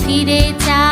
ফিরে চা